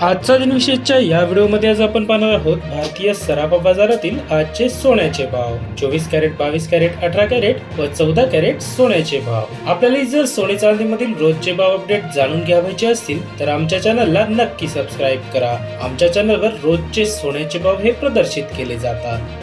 आजचा दिनविशेषच्या या व्हिडिओमध्ये आज आपण पाहणार आहोत भारतीय सराफा बाजारातील आजचे सोन्याचे भाव. चोवीस कॅरेट बावीस कॅरेट अठरा कॅरेट व चौदा कॅरेट सोन्याचे भाव. आपल्याला जर सोने चांदीमधील रोजचे भाव अपडेट जाणून घ्यावायचे असतील तर आमच्या चॅनलला नक्की सबस्क्राईब करा. आमच्या चॅनलवर रोजचे सोन्याचे भाव हे प्रदर्शित केले जातात.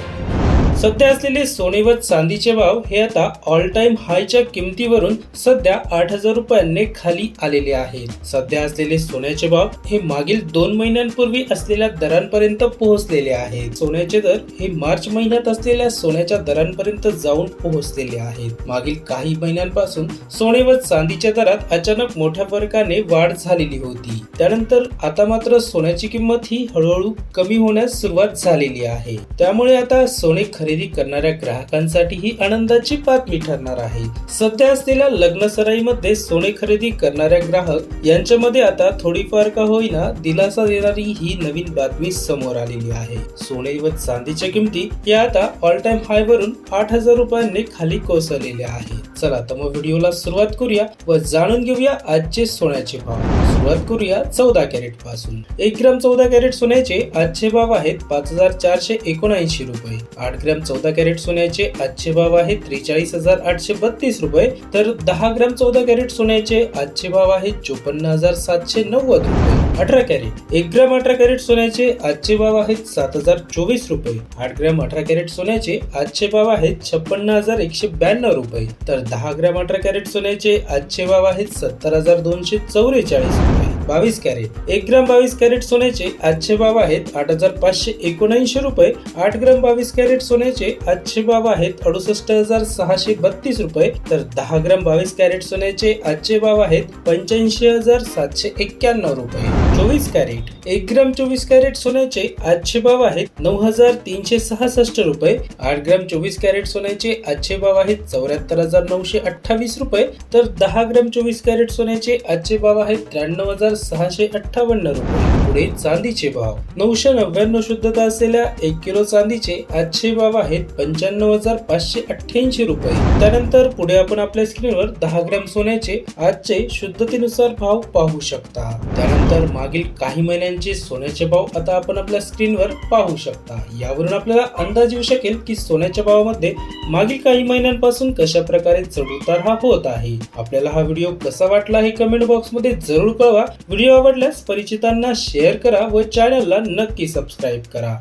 सध्या असलेले सोने व चांदीचे भाव हे आता ऑल टाइम हायच्या किमतीवरून सध्या आठ हजार रुपयांनी खाली आलेले आहेत. सध्या असलेले सोन्याचे भाव हे मागील दोन महिन्यांपूर्वी असलेल्या दरांपर्यंत पोहोचलेले आहेत. सोन्याचे दर हे मार्च महिन्यात असलेल्या सोन्याच्या दरांपर्यंत जाऊन पोहोचलेले आहेत. मागील काही महिन्यांपासून सोने व चांदीच्या दरात अचानक मोठ्या फरकाने वाढ झालेली होती. त्यानंतर आता मात्र सोन्याची किंमत ही हळूहळू कमी होण्यास सुरुवात झालेली आहे. त्यामुळे आता सोने खरेदी करणाऱ्या ग्राहकांसाठी ही आनंदाची बातमी ठरणार आहे. सध्या असलेल्या लग्न सराईमध्ये सोने खरेदी करणाऱ्या ग्राहक यांच्यामध्ये आता थोडीफार का होईना दिलासा देणारी ही नवीन बातमी समोर आलेली आहे. सोने व चांदीच्या किमती या आता ऑल टाइम हाय वरून आठ हजार रुपयांनी खाली कोसळलेल्या आहेत. चला तर मग व्हिडिओला सुरुवात करूया व जाणून घेऊया आजचे सोन्याचे भाव. सुरुवात करूया चौदा कॅरेटपासून. एक ग्राम चौदा कॅरेट सोन्याचे आजचे भाव आहेत पाच हजार चारशे एकोणऐंशी रुपये. आठ ग्रॅम चौदा कॅरेट सोन्याचे आजचे भाव आहेत त्रेचाळीस हजार आठशे बत्तीस रुपये. तर दहा ग्रॅम चौदा कॅरेट सोन्याचे आजचे भाव आहेत चोपन्न हजार सातशे नव्वद रुपये. अठरा कॅरेट एक ग्रॅम अठरा कॅरेट सोन्याचे आजचे भाव आहेत सात हजार चोवीस रुपये. आठ ग्रॅम अठरा कॅरेट सोन्याचे आजचे भाव आहेत छप्पन्न हजार एकशे ब्याण्णव रुपये. तर दहा ग्रॅम अठरा कॅरेट सोन्याचे आजचे भाव आहेत सत्तर हजार दोनशे चौवेचाळीस रुपये. बावीस कॅरेट. एक ग्राम बावीस कॅरेट सोन्याचे आजचे भाव आहेत आठ हजार पाचशे एकोणऐंशी रुपये. आठ ग्राम बावीस कॅरेट सोन्याचे आजचे भाव आहेत अडुसष्ट हजार सहाशे बत्तीस रुपये. तर दहा ग्राम बावीस कॅरेट सोन्याचे आजचे भाव आहेत पंच्याऐंशी हजार सातशे एक्क्याण्णव रुपये. चोवीस कॅरेट. एक ग्राम चोवीस कॅरेट सोन्याचे आजचे भाव आहेत नऊ हजार तीनशे सहासष्ट रुपये. आठ ग्राम चोवीस कॅरेट सोन्याचे आजचे भाव आहेत चौऱ्याहत्तर हजार नऊशे अठ्ठावीस रुपये. तर दहा ग्राम चोवीस कॅरेट सोन्याचे आजचे भाव आहेत त्र्याण्णव हजार सहाशे अठ्ठावन्न रुपये. पुढे चांदीचे भाव. नऊशे नव्याण्णव शुद्धता असलेल्या एक किलो चांदीचे आजचे भाव आहेत पंच्याण्णव हजार पाचशे अठ्ठ्याऐंशी रुपये. त्यानंतर पुढे आपण आपल्या स्क्रीनवर दहा ग्रॅम सोन्याचे आजचे शुद्धतेनुसार भाव पाहू शकता. त्यानंतर मागील काही महिन्यांचे सोन्याचे भाव आता आपण आपल्या स्क्रीनवर पाहू शकता. यावरून आपल्याला अंदाज येऊ शकेल की सोन्याच्या भावामध्ये मागील काही महिन्यांपासून कशा प्रकारे चढउतार हा होत आहे. आपल्याला हा व्हिडिओ कसा वाटला हे कमेंट बॉक्समध्ये जरूर कळवा. व्हिडिओ आवडल्यास परिचितांना शेअर करा व चॅनलला नक्की सबस्क्राईब करा.